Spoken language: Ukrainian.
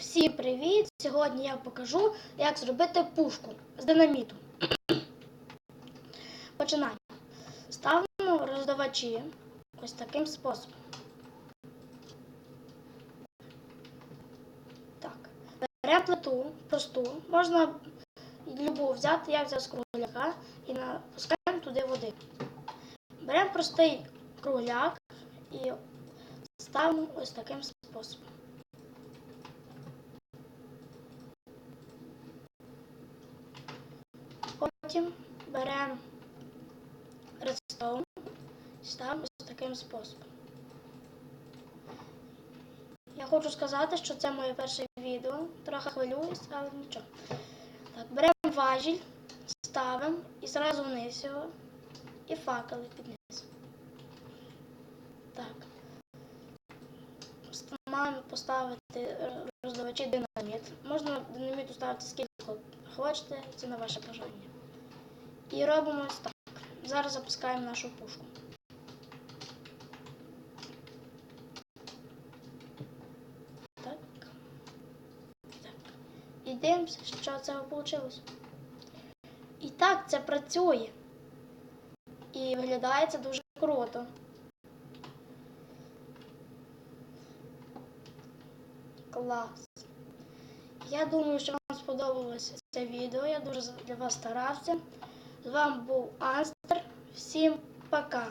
Всім привіт! Сьогодні я покажу, як зробити пушку з динаміту. Починаємо. Ставимо роздавачі ось таким способом. Так. Беремо плиту просту, можна любу взяти, я взяв з кругляка і напускаємо туди води. Беремо простий кругляк і ставимо ось таким способом. Потім беремо редстоун ставимо ось таким способом. Я хочу сказати, що це моє перше відео. Трохи хвилююсь, але нічого. Так, беремо важіль, ставимо і зразу вниз його. І факели під. Так. Маємо поставити е, роздавачі динаміт. Можна динаміту ставити скільки хочете, це на ваше бажання. І робимо ось так. Зараз запускаємо нашу пушку. Так. Так. І дивимося, що це вийшло. І так це працює. І виглядає це дуже круто. Клас. Я думаю, що вам сподобалося це відео. Я дуже для вас старався. З вами був Астер. Всім пока!